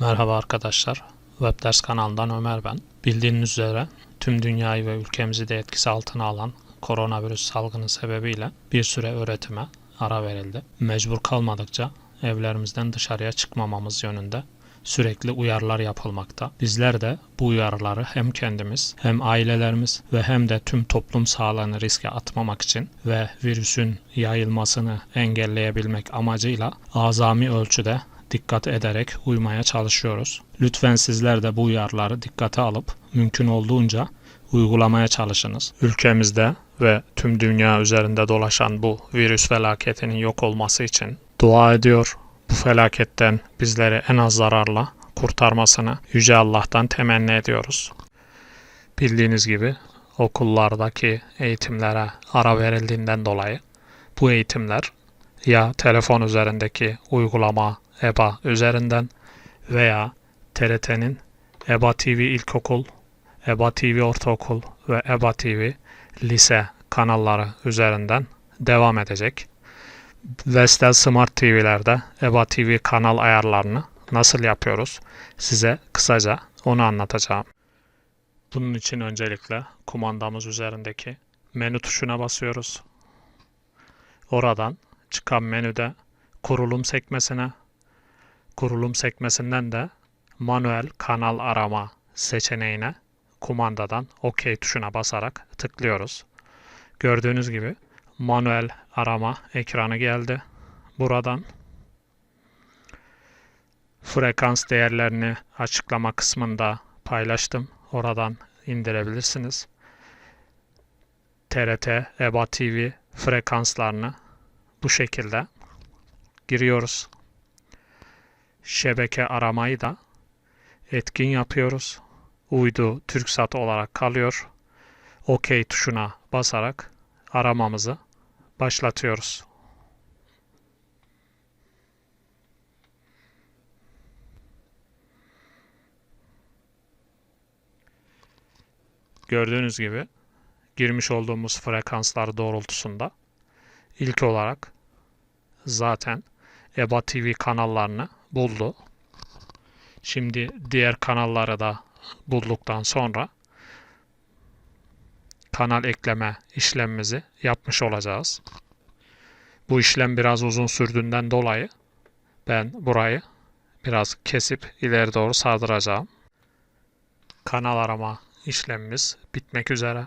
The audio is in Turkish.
Merhaba arkadaşlar. Webders kanalından Ömer ben. Bildiğiniz üzere tüm dünyayı ve ülkemizi de etkisi altına alan koronavirüs salgını sebebiyle bir süre öğretime ara verildi. Mecbur kalmadıkça evlerimizden dışarıya çıkmamamız yönünde sürekli uyarılar yapılmakta. Bizler de bu uyarıları hem kendimiz hem ailelerimiz ve hem de tüm toplum sağlığını riske atmamak için ve virüsün yayılmasını engelleyebilmek amacıyla azami ölçüde dikkat ederek uymaya çalışıyoruz. Lütfen sizler de bu uyarıları dikkate alıp mümkün olduğunca uygulamaya çalışınız. Ülkemizde ve tüm dünya üzerinde dolaşan bu virüs felaketinin yok olması için dua ediyor. Bu felaketten bizleri en az zararla kurtarmasını Yüce Allah'tan temenni ediyoruz. Bildiğiniz gibi okullardaki eğitimlere ara verildiğinden dolayı bu eğitimler ya telefon üzerindeki uygulama EBA üzerinden veya TRT'nin EBA TV İlkokul, EBA TV Ortaokul ve EBA TV Lise kanalları üzerinden devam edecek. Vestel Smart TV'lerde EBA TV kanal ayarlarını nasıl yapıyoruz? Size kısaca onu anlatacağım. Bunun için öncelikle kumandamız üzerindeki menü tuşuna basıyoruz. Oradan çıkan menüde kurulum sekmesine, kurulum sekmesinden de manuel kanal arama seçeneğine kumandadan OK tuşuna basarak tıklıyoruz. Gördüğünüz gibi manuel arama ekranı geldi. Buradan frekans değerlerini açıklama kısmında paylaştım. Oradan indirebilirsiniz. TRT, EBA TV frekanslarını bu şekilde giriyoruz. Şebeke aramayı da etkin yapıyoruz. Uydu TürkSat olarak kalıyor. OK tuşuna basarak aramamızı başlatıyoruz. Gördüğünüz gibi girmiş olduğumuz frekanslar doğrultusunda ilk olarak zaten EBA TV kanallarını buldu. Şimdi diğer kanalları da bulduktan sonra kanal ekleme işlemimizi yapmış olacağız. Bu işlem biraz uzun sürdüğünden dolayı ben burayı biraz kesip ileri doğru sardıracağım. Kanal arama işlemimiz bitmek üzere.